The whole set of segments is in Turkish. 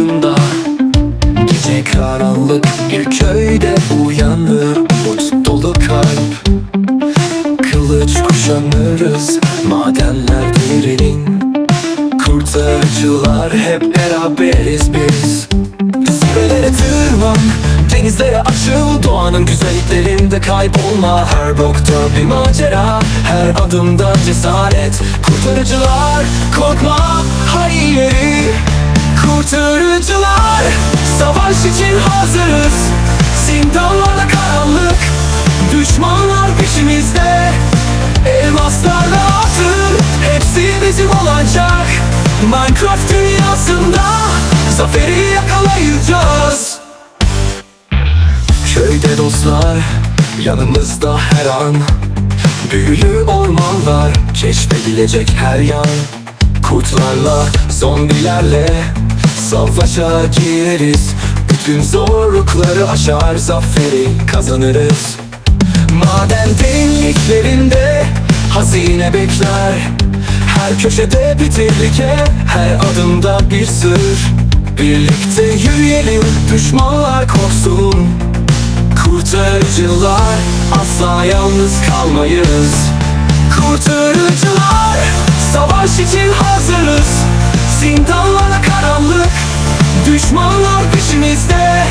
altında. Gece karanlık bir köyde uyanır Umut dolu kalp. Kılıç kuşanırız madenler derinin. Kurtarıcılar hep beraberiz biz. Zirvelere tırman, denizlere açıl. Doğanın güzelliklerinde kaybolma. Her bokta bir macera, her adımda cesaret. Kurtarıcılar korkma, hayır kurtarıcılar Savaş için hazırız. Zindanlarda karanlık. Düşmanlar peşimizde. Elmaslarla altın Hepsi bizim olacak. Minecraft dünyasında Zaferi yakalayacağız. Köyde dostlar Yanımızda her an. Büyülü ormanlar Keşfedilecek her yan. Kurtlarla, zombilerle Savaşa gireriz Bütün zorlukları aşar Zaferi kazanırız. Maden derinliklerinde Hazine bekler Her köşede bir tehlike Her adımda bir sır. Birlikte yürüyelim Düşmanlar korksun. Kurtarıcılar Asla yalnız kalmayız. Kurtarıcılar Savaş için hazırız. Zindanlara karanlık Düşmanlar peşimizde.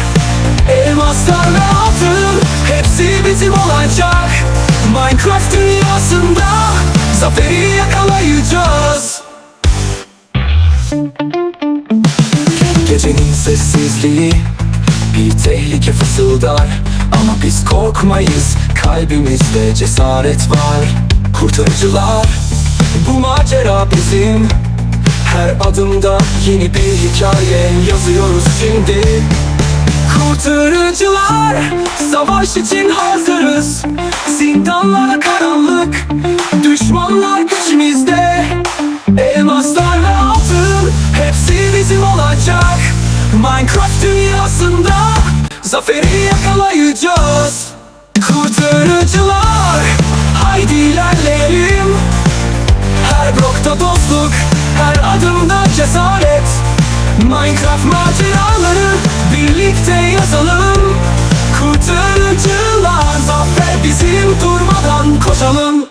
Elmaslar ve altın Hepsi bizim olacak. Minecraft dünyasında Zaferi yakalayacağız. Gecenin sessizliği Bir tehlike fısıldar. Ama biz korkmayız Kalbimizde cesaret var. Kurtarıcılar Bu macera bizim Her adımda yeni bir hikaye yazıyoruz şimdi. Kurtarıcılar Savaş için hazırız. Zindanlara karanlık Düşmanlar peşimizde. Elmaslar ve altın Hepsi bizim olacak. Minecraft dünyasında Zaferi yakalayacağız. Kurtarıcılar Haydi ilerleyelim cesaret Minecraft maceraları Birlikte yazalım. Kurtarıcılar Zafer bizim durmadan koşalım